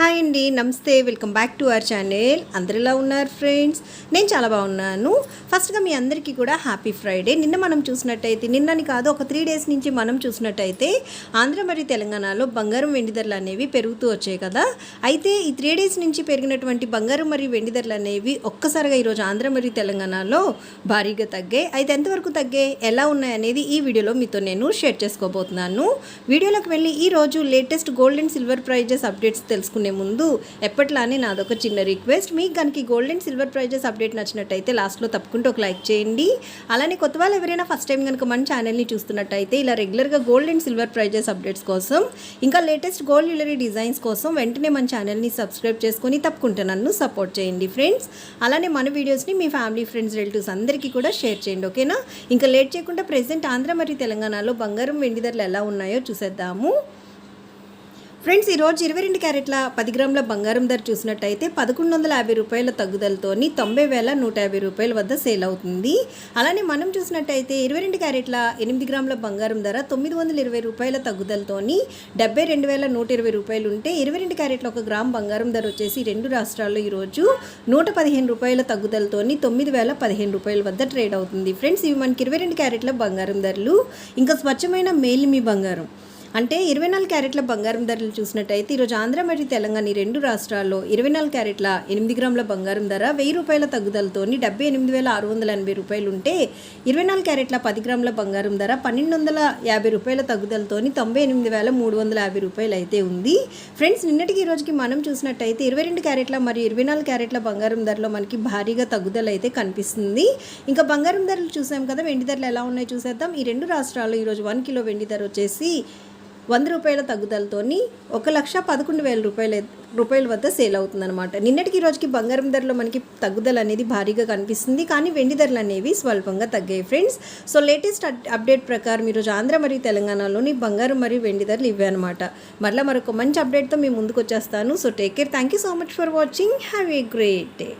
Hi అండి నమస్తే welcome back to our channel. అందరిలా ఉన్నారు ఫ్రెండ్స్? నేను చాలా బాగున్నాను. ఫస్ట్గా మీ అందరికీ కూడా హ్యాపీ ఫ్రైడే. నిన్న మనం చూసినట్టయితే నిన్నని కాదు ఒక త్రీ డేస్ నుంచి మనం చూసినట్టయితే ఆంధ్ర మరియు తెలంగాణలో బంగారం వెండి ధరలు అనేవి పెరుగుతూ వచ్చాయి కదా. అయితే ఈ త్రీ డేస్ నుంచి పెరిగినటువంటి బంగారం మరియు వెండి ధరలు అనేవి ఒక్కసారిగా ఈరోజు ఆంధ్ర మరియు తెలంగాణలో భారీగా తగ్గాయి. అయితే ఎంతవరకు తగ్గాయి ఎలా ఉన్నాయి అనేది ఈ వీడియోలో మీతో నేను షేర్ చేసుకోబోతున్నాను. వీడియోలోకి వెళ్ళి ఈ రోజు latest gold and silver prices updates తెలుసుకునే ముందు ఎప్పట్లానే నాదొక చిన్న రిక్వెస్ట్. మీకు కనుక gold and silver prices update నచ్చినట్టయితే లాస్ట్లో తప్పకుండా ఒక లైక్ చేయండి. అలానే కొత్త వాళ్ళు ఎవరైనా ఫస్ట్ టైం కనుక మన ఛానల్ని చూస్తున్నట్టయితే ఇలా రెగ్యులర్గా gold and silver prices updates కోసం ఇంకా లేటెస్ట్ గోల్డ్ జ్యువెలరీ డిజైన్స్ కోసం వెంటనే మన ఛానల్ని సబ్స్క్రైబ్ చేసుకొని తప్పకుండా నన్ను సపోర్ట్ చేయండి ఫ్రెండ్స్. అలానే మన వీడియోస్ని మీ ఫ్యామిలీ ఫ్రెండ్స్ రిలేటివ్స్ అందరికీ కూడా షేర్ చేయండి ఓకేనా? ఇంకా లేట్ చేయకుండా ప్రెసెంట్ ఆంధ్ర మరియు తెలంగాణలో బంగారం వెండి ధరలు ఎలా ఉన్నాయో చూసేద్దాము. ఫ్రెండ్స్ ఈరోజు ఇరవై రెండు క్యారెట్ల పది గ్రాముల బంగారం ధర చూసినట్టయితే పదకొండు వందల యాభై రూపాయల తగ్గుదలతోని తొంభై వేల నూట యాభై రూపాయల వద్ద సేల్ అవుతుంది. అలానే మనం చూసినట్టయితే ఇరవై రెండు క్యారెట్ల ఎనిమిది గ్రాముల బంగారం ధర తొమ్మిది వందల ఇరవై రూపాయల తగ్గుదలతోని డెబ్బై రెండు వేల నూట ఇరవై రూపాయలు ఉంటే ఇరవై రెండు క్యారెట్ల ఒక గ్రామ్ బంగారం ధర వచ్చేసి రెండు రాష్ట్రాల్లో ఈరోజు నూట పదిహేను రూపాయల తగ్గుదలతోని తొమ్మిది వేల పదిహేను రూపాయల వద్ద ట్రేడ్ అవుతుంది. ఫ్రెండ్స్ ఇవి మనకి ఇరవై రెండు క్యారెట్ల బంగారం ధరలు. ఇంకా స్వచ్ఛమైన మేలిమి బంగారం. అంటే ఇరవై నాలుగు క్యారెట్ల బంగారం ధరలు చూసినట్టయితే ఈరోజు ఆంధ్ర మరియు తెలంగాణ ఈ రెండు రాష్ట్రాల్లో ఇరవై నాలుగు క్యారెట్ల ఎనిమిది గ్రాముల బంగారం ధర వెయ్యి రూపాయల తగ్గుదలతోని డెబ్బై ఎనిమిది వేల ఆరు వందల ఎనభై రూపాయలు ఉంటే ఇరవై నాలుగు క్యారెట్ల పది గ్రాముల బంగారం ధర పన్నెండు వందల యాభై రూపాయల తగ్గుదలతోని తొంభై ఎనిమిది వేల మూడు వందల యాభై రూపాయలు అయితే ఉంది. ఫ్రెండ్స్ నిన్నటికి ఈ రోజుకి మనం చూసినట్టయితే ఇరవై రెండు క్యారెట్ల మరియు ఇరవై నాలుగు క్యారెట్ల బంగారం ధరలో మనకి భారీగా తగ్గుదల అయితే కనిపిస్తుంది. ఇంకా బంగారం ధరలు చూసాం కదా వెండి ధరలు ఎలా ఉన్నాయో చూసేద్దాం. ఈ రెండు రాష్ట్రాల్లో ఈరోజు వన్ కిలో వెండి ధర వచ్చేసి వంద రూపాయల తగ్గుదలతోని ఒక లక్ష పదకొండు వేల రూపాయల రూపాయల వద్ద సేల్ అవుతుందన్నమాట. నిన్నటికి ఈ రోజుకి బంగారం ధరలో మనకి తగ్గుదల అనేది భారీగా కనిపిస్తుంది. కానీ వెండి ధరలు అనేవి స్వల్పంగా తగ్గాయి ఫ్రెండ్స్. సో లేటెస్ట్ అప్డేట్ ప్రకారం ఈరోజు ఆంధ్ర మరియు తెలంగాణలోని బంగారం మరియు వెండి ధరలు ఇవే అనమాట మరలా మరొక మంచి అప్డేట్తో మేము ముందుకు వచ్చేస్తాను. So take care thank you so much for watching have a great day